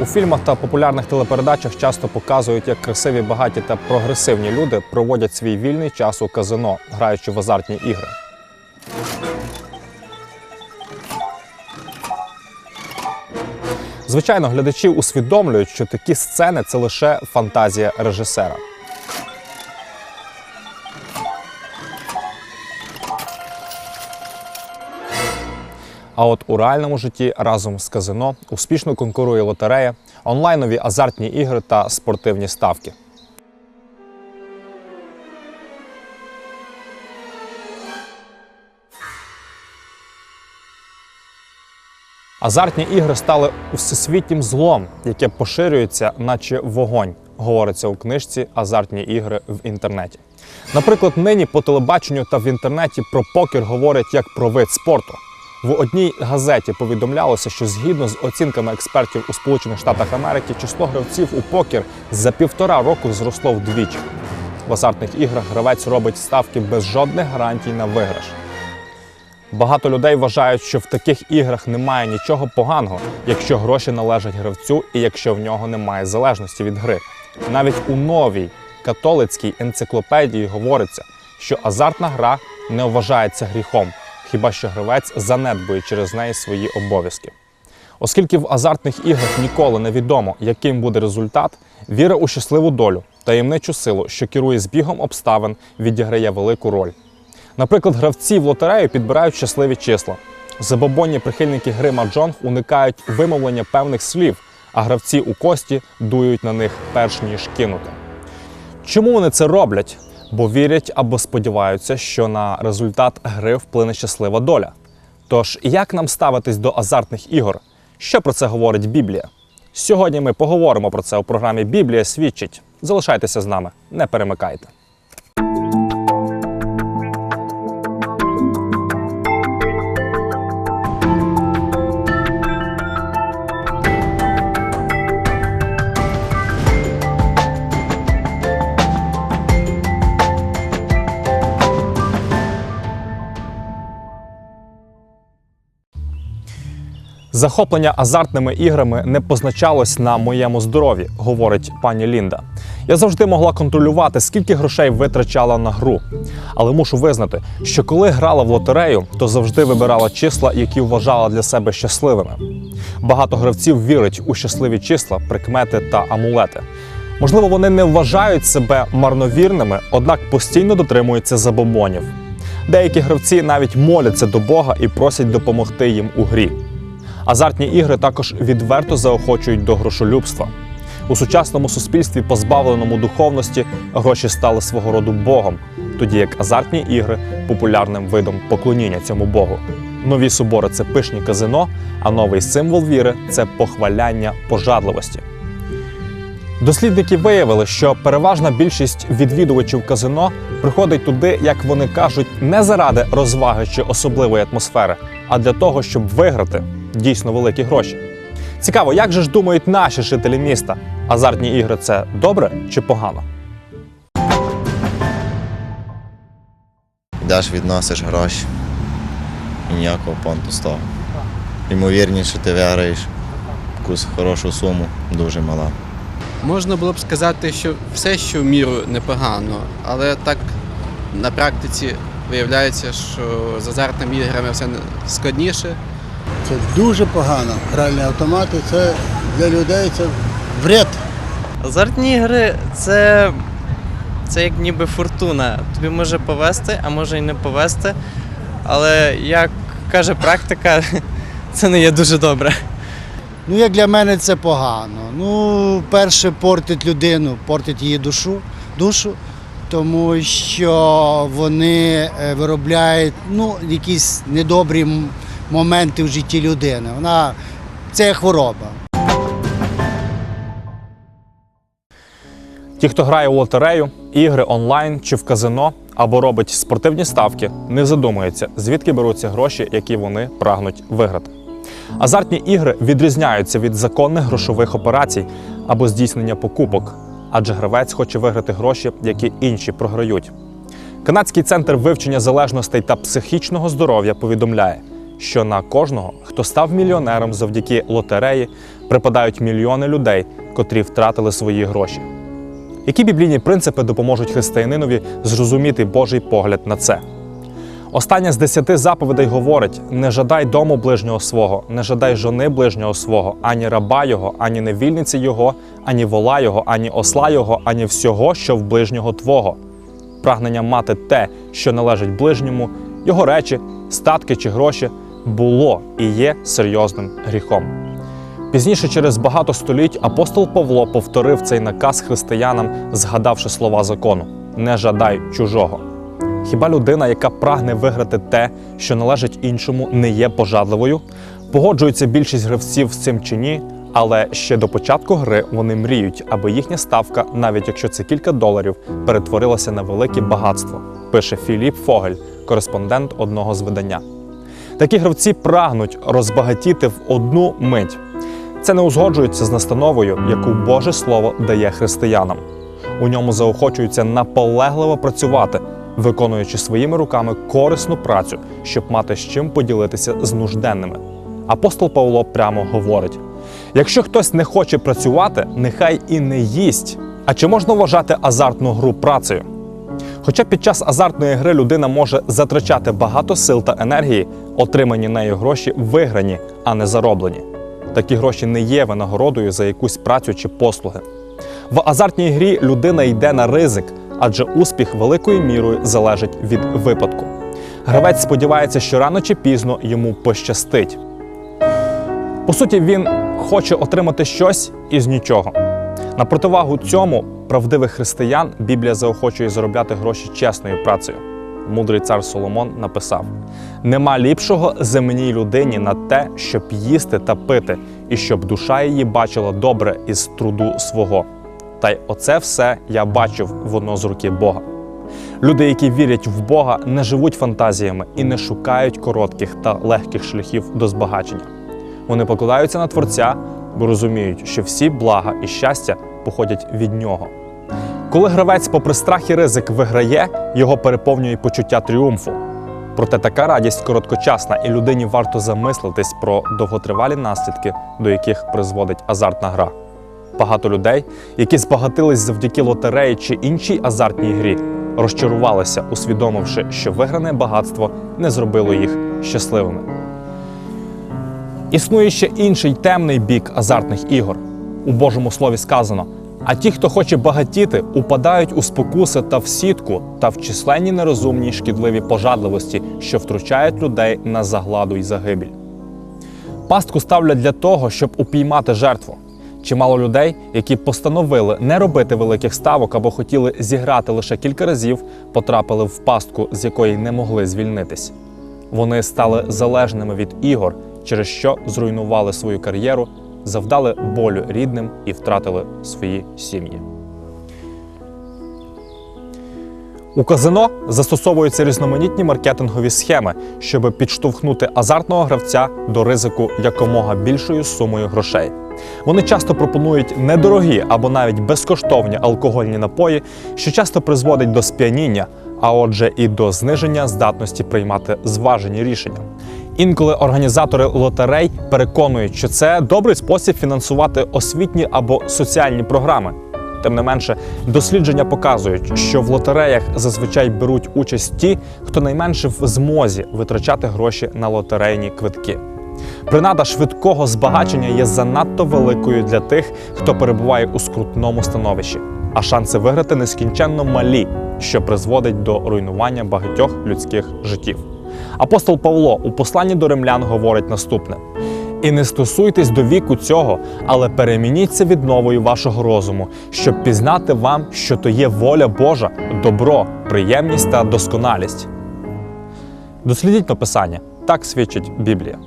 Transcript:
У фільмах та популярних телепередачах часто показують, як красиві, багаті та прогресивні люди проводять свій вільний час у казино, граючи в азартні ігри. Звичайно, глядачі усвідомлюють, що такі сцени це лише фантазія режисера. А от у реальному житті разом з казино успішно конкурує лотерея, онлайнові азартні ігри та спортивні ставки. Азартні ігри стали всесвітнім злом, яке поширюється, наче вогонь, говориться у книжці Азартні ігри в інтернеті. Наприклад, нині по телебаченню та в інтернеті про покер говорять як про вид спорту. В одній газеті повідомлялося, що згідно з оцінками експертів у Сполучених Штатах Америки, число гравців у покер за півтора року зросло вдвічі. В азартних іграх гравець робить ставки без жодних гарантій на виграш. Багато людей вважають, що в таких іграх немає нічого поганого, якщо гроші належать гравцю і якщо в нього немає залежності від гри. Навіть у новій католицькій енциклопедії говориться, що азартна гра не вважається гріхом, хіба що гравець занедбує через неї свої обов'язки. Оскільки в азартних іграх ніколи не відомо, яким буде результат, віра у щасливу долю, таємничу силу, що керує збігом обставин, відіграє велику роль. Наприклад, гравці в лотерею підбирають щасливі числа. Забобонні прихильники гри Маджонг уникають вимовлення певних слів, а гравці у кості дують на них перш ніж кинути. Чому вони це роблять? Бо вірять або сподіваються, що на результат гри вплине щаслива доля. Тож, як нам ставитись до азартних ігор? Що про це говорить Біблія? Сьогодні ми поговоримо про це у програмі Біблія свідчить. Залишайтеся з нами, не перемикайте. Захоплення азартними іграми не позначалось на моєму здоров'ї, говорить пані Лінда. Я завжди могла контролювати, скільки грошей витрачала на гру. Але мушу визнати, що коли грала в лотерею, то завжди вибирала числа, які вважала для себе щасливими. Багато гравців вірить у щасливі числа, прикмети та амулети. Можливо, вони не вважають себе марновірними, однак постійно дотримуються забобонів. Деякі гравці навіть моляться до Бога і просять допомогти їм у грі. Азартні ігри також відверто заохочують до грошолюбства. У сучасному суспільстві, позбавленому духовності, гроші стали свого роду Богом, тоді як азартні ігри популярним видом поклоніння цьому Богу. Нові собори це пишні казино, а новий символ віри це похваляння пожадливості. Дослідники виявили, що переважна більшість відвідувачів казино приходить туди, як вони кажуть, не заради розваги чи особливої атмосфери, а для того, щоб виграти дійсно великі гроші. Цікаво, як же ж думають наші жителі міста? Азартні ігри це добре чи погано? Йдеш, відносиш гроші і ніякого понту з того. Ймовірніше, ти виграєш якусь хорошу суму, дуже мала. Можна було б сказати, що все, що в міру непогано, але так на практиці виявляється, що з азартними іграми все складніше. Це дуже погано. Гральні автомати це для людей це вред. Азартні ігри це, це як ніби фортуна. Тобі може повести, а може й не повести. Але як каже практика, це не є дуже добре. Ну, як для мене це погано. Ну, перше, портить людину, портить її душу, душу тому що вони е, виробляють ну, якісь недобрі моменти в житті людини. Вона це хвороба. Ті, хто грає у лотерею, ігри онлайн чи в казино або робить спортивні ставки, не задумуються, звідки беруться гроші, які вони прагнуть виграти. Азартні ігри відрізняються від законних грошових операцій або здійснення покупок, адже гравець хоче виграти гроші, які інші програють. Канадський центр вивчення залежностей та психічного здоров'я повідомляє, що на кожного, хто став мільйонером завдяки лотереї, припадають мільйони людей, котрі втратили свої гроші. Які біблійні принципи допоможуть християнинові зрозуміти Божий погляд на це? Остання з десяти заповідей говорить: не жадай дому ближнього свого, не жадай жони ближнього свого, ані раба його, ані невільниці його, ані вола його, ані осла його, ані всього, що в ближнього твого. Прагнення мати те, що належить ближньому, його речі, статки чи гроші, було і є серйозним гріхом. Пізніше, через багато століть, апостол Павло повторив цей наказ християнам, згадавши слова закону: не жадай чужого. Хіба людина, яка прагне виграти те, що належить іншому, не є пожадливою? Погоджується більшість гравців з цим чи ні, але ще до початку гри вони мріють, аби їхня ставка, навіть якщо це кілька доларів, перетворилася на велике багатство, пише Філіп Фогель, кореспондент одного з видання. Такі гравці прагнуть розбагатіти в одну мить. Це не узгоджується з настановою, яку Боже Слово дає християнам. У ньому заохочуються наполегливо працювати, виконуючи своїми руками корисну працю, щоб мати з чим поділитися з нужденними. Апостол Павло прямо говорить: якщо хтось не хоче працювати, нехай і не їсть. А чи можна вважати азартну гру працею? Хоча під час азартної гри людина може затрачати багато сил та енергії, отримані нею гроші виграні, а не зароблені. Такі гроші не є винагородою за якусь працю чи послуги. В азартній грі людина йде на ризик, адже успіх великою мірою залежить від випадку. Гравець сподівається, що рано чи пізно йому пощастить. По суті, він хоче отримати щось із нічого. На противагу цьому правдивих християн Біблія заохочує заробляти гроші чесною працею. Мудрий цар Соломон написав: нема ліпшого земній людині на те, щоб їсти та пити, і щоб душа її бачила добре із труду свого. Та й оце все я бачив воно з руки Бога. Люди, які вірять в Бога, не живуть фантазіями і не шукають коротких та легких шляхів до збагачення. Вони покладаються на Творця, бо розуміють, що всі блага і щастя походять від нього. Коли гравець, попри страх і ризик, виграє, його переповнює почуття тріумфу. Проте така радість короткочасна, і людині варто замислитись про довготривалі наслідки, до яких призводить азартна гра. Багато людей, які збагатились завдяки лотереї чи іншій азартній грі, розчарувалися, усвідомивши, що вигране багатство не зробило їх щасливими. Існує ще інший темний бік азартних ігор. У Божому слові сказано: а ті, хто хоче багатіти, упадають у спокуси та в сітку та в численні нерозумні й шкідливі пожадливості, що втручають людей на загладу й загибель. Пастку ставлять для того, щоб упіймати жертву. Чимало людей, які постановили не робити великих ставок або хотіли зіграти лише кілька разів, потрапили в пастку, з якої не могли звільнитись. Вони стали залежними від ігор, через що зруйнували свою кар'єру, завдали болю рідним і втратили свої сім'ї. У казино застосовуються різноманітні маркетингові схеми, щоб підштовхнути азартного гравця до ризику якомога більшою сумою грошей. Вони часто пропонують недорогі або навіть безкоштовні алкогольні напої, що часто призводить до сп'яніння, а отже, і до зниження здатності приймати зважені рішення. Інколи організатори лотерей переконують, що це добрий спосіб фінансувати освітні або соціальні програми. Тим не менше, дослідження показують, що в лотереях зазвичай беруть участь ті, хто найменше в змозі витрачати гроші на лотерейні квитки. Принада швидкого збагачення є занадто великою для тих, хто перебуває у скрутному становищі, а шанси виграти нескінченно малі, що призводить до руйнування багатьох людських життів. Апостол Павло у посланні до римлян говорить наступне: і не стосуйтесь до віку цього, але перемініться відновою вашого розуму, щоб пізнати вам, що то є воля Божа, добро, приємність та досконалість. Дослідіть написання, так свідчить Біблія.